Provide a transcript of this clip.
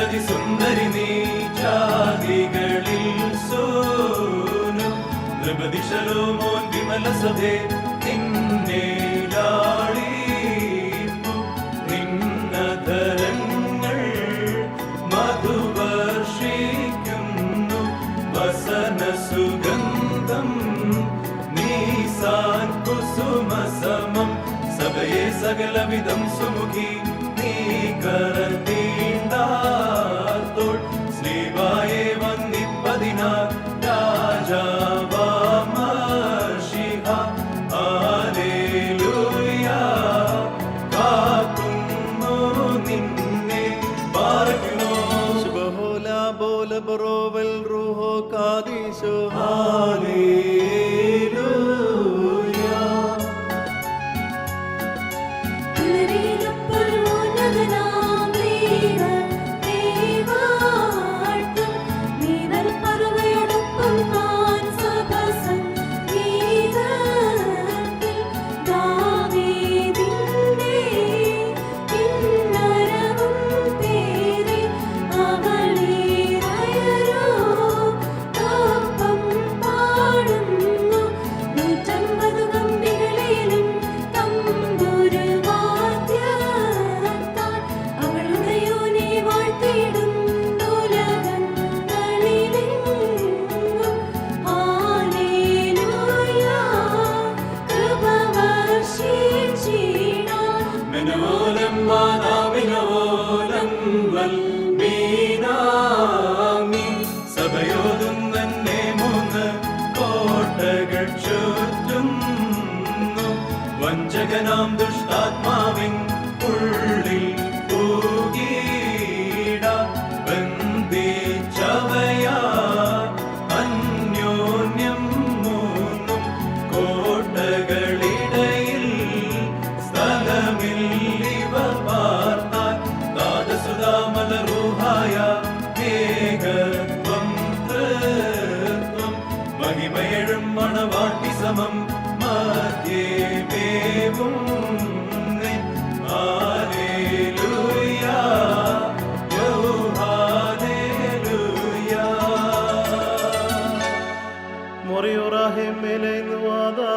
അതിസുന്ദരി നീ ജാതികളിൽ സോനം നൃപതിശലോമോൻ വിമല സഭേ നിന്നെ ലാളിപ്പു നിന്നധരങ്ങൾ മധുവർഷിക്കുന്നു വസന സുഗന്ധം നീസാൻ കുസുമസമം സഭയെ സകലവിധം സുമുഖി നീ കരതീണ്ടാത്തോൾ ബോല ബറോവൽ റൂഹോ കാദീശോ. മാതാവിനോലം മീനാമി വഞ്ചകനാം ദുഷ്ടാത്മാവിൻ ഉള്ളിൽ സമം മധ്യേ ദേവും മുറിയുറാഹിമിലെ വാദാറേ